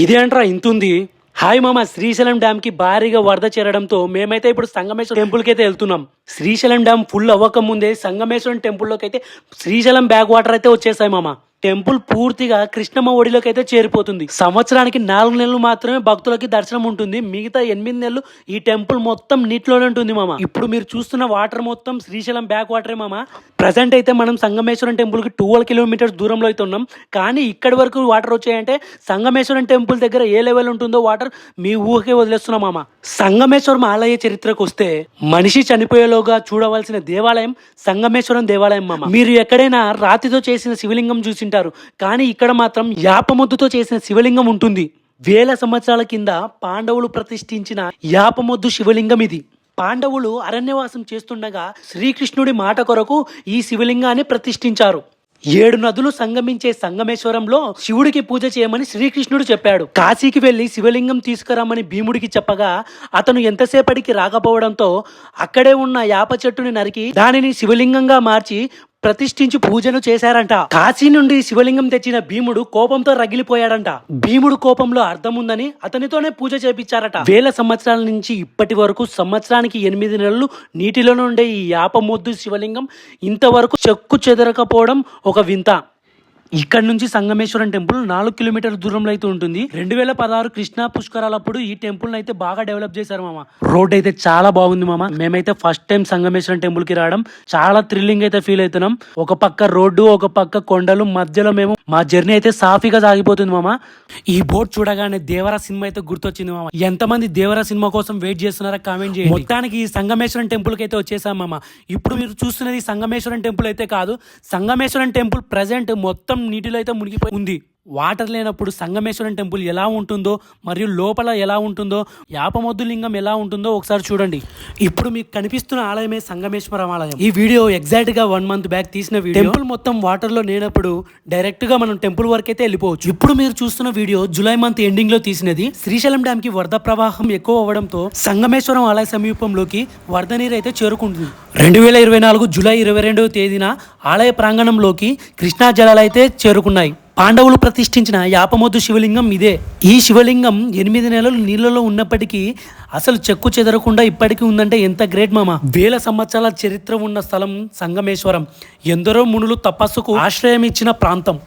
ఇదేంట్రా ఇంతుంది? హాయ్ మామ శ్రీశైలం డ్యామ్కి భారీగా వరద చేరడంతో మేమైతే ఇప్పుడు సంగమేశ్వరం టెంపుల్కి అయితే వెళ్తున్నాం. శ్రీశైలం డ్యామ్ ఫుల్ అవ్వక ముందే సంగమేశ్వరం టెంపుల్లోకి అయితే శ్రీశైలం బ్యాక్ వాటర్ అయితే వచ్చేసాయి మామ. టెంపుల్ పూర్తిగా కృష్ణమ్మ ఒడిలోకి అయితే చేరిపోతుంది. సంవత్సరానికి నాలుగు నెలలు మాత్రమే భక్తులకి దర్శనం ఉంటుంది. మిగతా ఎనిమిది నెలలు ఈ టెంపుల్ మొత్తం నీటిలోనే ఉంటుంది మామ. ఇప్పుడు మీరు చూస్తున్న వాటర్ మొత్తం శ్రీశైలం బ్యాక్ వాటరే మామ. ప్రజెంట్ అయితే మనం సంగమేశ్వరం టెంపుల్కి ట్వెల్వ్ కిలోమీటర్స్ దూరంలో అయితే ఉన్నాం. కానీ ఇక్కడి వరకు వాటర్ వచ్చాయంటే సంగమేశ్వరం టెంపుల్ దగ్గర ఏ లెవెల్ ఉంటుందో వాటర్ మీ ఊహకే వదిలేస్తున్నాం మామ. సంగమేశ్వరం ఆలయ చరిత్రకు వస్తే మనిషి చనిపోయేలోగా చూడవలసిన దేవాలయం సంగమేశ్వరం దేవాలయం మామ. మీరు ఎక్కడైనా రాతితో చేసిన శివలింగం చూసి ఉంటారు కానీ ఇక్కడ మాత్రం యాపమొద్దుతో చేసిన శివలింగం ఉంటుంది. వేల సంవత్సరాల కింద పాండవులు ప్రతిష్ఠించిన యాపమొద్దు శివలింగం ఇది. పాండవులు అరణ్యవాసం చేస్తుండగా శ్రీకృష్ణుడి మాట కొరకు ఈ శివలింగాన్ని ప్రతిష్ఠించారు. ఏడు నదులు సంగమించే సంగమేశ్వరంలో శివుడికి పూజ చేయమని శ్రీకృష్ణుడు చెప్పాడు. కాశీకి వెళ్ళి శివలింగం తీసుకురామని భీముడికి చెప్పగా అతను ఎంతసేపటికి రాకపోవడంతో అక్కడే ఉన్న యాప చెట్టుని నరికి దానిని శివలింగంగా మార్చి ప్రతిష్ఠించి పూజను చేశారంట. కాశీ నుండి శివలింగం తెచ్చిన భీముడు కోపంతో రగిలిపోయాడంట. భీముడు కోపంలో అర్థం ఉందని అతనితోనే పూజ చేపించారట. వేల సంవత్సరాల నుంచి ఇప్పటి వరకు సంవత్సరానికి ఎనిమిది నెలలు నీటిలో నుండే ఈ యాపమొద్దు శివలింగం ఇంతవరకు చెక్కు చెదరకపోవడం ఒక వింత. ఇక్కడ నుంచి సంగమేశ్వరం టెంపుల్ నాలుగు కిలోమీటర్ దూరంలో అయితే ఉంటుంది. రెండు వేల పదహారు కృష్ణా పుష్కరాలప్పుడు ఈ టెంపుల్ అయితే బాగా డెవలప్ చేశారు మామ. రోడ్ అయితే చాలా బాగుంది మామ. మేమైతే ఫస్ట్ టైం సంగమేశ్వరం టెంపుల్కి రావడం చాలా థ్రిల్లింగ్ అయితే ఫీల్ అవుతున్నాం. ఒక పక్క రోడ్డు ఒక పక్క కొండలు మధ్యలో మేము మా జర్నీ అయితే సాఫీగా సాగిపోతుంది మామ. ఈ బోర్డు చూడగానే దేవరా సినిమా అయితే గుర్తొచ్చింది మామ. ఎంతమంది దేవరా సినిమా కోసం వెయిట్ చేస్తున్నారా కామెంట్ చేయండి. మొత్తానికి ఈ సంగమేశ్వరం టెంపుల్కి అయితే వచ్చేసాం మామ. ఇప్పుడు మీరు చూస్తున్నది సంగమేశ్వరం టెంపుల్ అయితే కాదు. సంగమేశ్వరం టెంపుల్ ప్రజెంట్ మొత్తం నీటిలో అయితే మునిగిపోయి ఉంది. వాటర్ లేనప్పుడు సంగమేశ్వరం టెంపుల్ ఎలా ఉంటుందో మరియు లోపల ఎలా ఉంటుందో యాపమొద్దు లింగం ఎలా ఉంటుందో ఒకసారి చూడండి. ఇప్పుడు మీకు కనిపిస్తున్న ఆలయమే సంగమేశ్వరం ఆలయం. ఈ వీడియో ఎగ్జాక్ట్గా వన్ మంత్ బ్యాక్ తీసిన వీడియో. టెంపుల్ మొత్తం వాటర్లో లేనప్పుడు డైరెక్ట్గా మనం టెంపుల్ వరకు అయితే వెళ్ళిపోవచ్చు. ఇప్పుడు మీరు చూస్తున్న వీడియో జూలై మంత్ ఎండింగ్లో తీసినది. శ్రీశైలం డ్యామ్కి వరద ప్రవాహం ఎక్కువ అవడంతో సంగమేశ్వరం ఆలయ సమీపంలోకి వరద నీరు అయితే చేరుకుంటుంది. రెండు వేల ఇరవై నాలుగు జూలై ఇరవై రెండవ తేదీన ఆలయ ప్రాంగణంలోకి కృష్ణా జలాలు అయితే చేరుకున్నాయి. పాండవులు ప్రతిష్ఠించిన యాపమొద్దు శివలింగం ఇదే. ఈ శివలింగం ఎనిమిది నెలలు నీళ్ళలో ఉన్నప్పటికీ అసలు చెక్కు చెదరకుండా ఇప్పటికీ ఉందంటే ఎంత గ్రేట్ మామ. వేల సంవత్సరాల చరిత్ర ఉన్న స్థలం సంగమేశ్వరం. ఎందరో మునులు తపస్సుకు ఆశ్రయం ఇచ్చిన ప్రాంతం.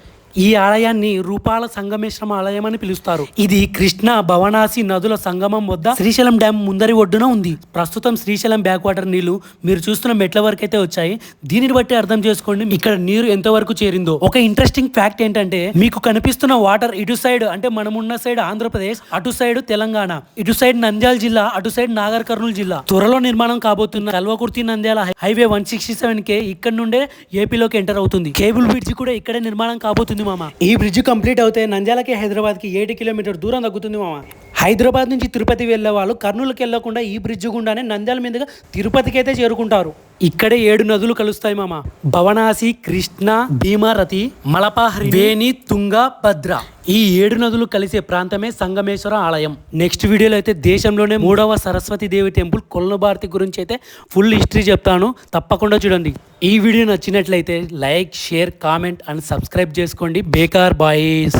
ఈ ఆలయాన్ని రూపాల సంగమేశ్వరం ఆలయం అని పిలుస్తారు. ఇది కృష్ణ భవనాసి నదుల సంగమం వద్ద శ్రీశైలం డ్యామ్ ముందరి ఒడ్డున ఉంది. ప్రస్తుతం శ్రీశైలం బ్యాక్ వాటర్ నీళ్ళు మీరు చూస్తున్న మెట్ల వరకు అయితే వచ్చాయి. దీనిని బట్టి అర్థం చేసుకోండి ఇక్కడ నీరు ఎంత వరకు చేరిందో. ఒక ఇంట్రెస్టింగ్ ఫ్యాక్ట్ ఏంటంటే మీకు కనిపిస్తున్న వాటర్ ఇటు సైడ్ అంటే మనమున్న సైడ్ ఆంధ్రప్రదేశ్ అటు సైడ్ తెలంగాణ ఇటు సైడ్ నంద్యాల జిల్లా అటు సైడ్ నాగర్ కర్నూలు జిల్లా. త్వరలో నిర్మాణం కాబోతున్న Kalwakurthy Nandyal highway one sixty seven K ఇక్కడ నుండే ఏపీలోకి ఎంటర్ అవుతుంది. కేబుల్ బ్రిడ్జ్ కూడా ఇక్కడే నిర్మాణం కాబోతుంది మామ. ఈ బ్రిడ్జ్ కంప్లీట్ అవుతే నంద్యాలకి హైదరాబాద్కి ఏడు కిలోమీటర్ దూరం తగ్గుతుంది మామ. హైదరాబాద్ నుంచి తిరుపతి వెళ్ళే వాళ్ళు కర్నూలుకి వెళ్ళకుండా ఈ బ్రిడ్జ్ గుండానే నంద్యాల మీదుగా తిరుపతికి అయితే చేరుకుంటారు. ఇక్కడే ఏడు నదులు కలుస్తాయి మామ. భవనాసి కృష్ణ భీమారతి మలపాహరి వేణి తుంగ భద్ర. ఈ ఏడు నదులు కలిసే ప్రాంతమే సంగమేశ్వర ఆలయం. నెక్స్ట్ వీడియోలో అయితే దేశంలోనే మూడవ సరస్వతి దేవి టెంపుల్ కొల్లభారతి గురించి అయితే ఫుల్ హిస్టరీ చెప్తాను. తప్పకుండా చూడండి. ఈ వీడియో నచ్చినట్లయితే like share comment and subscribe చేసుకోండి. బేకార్ బాయ్స్.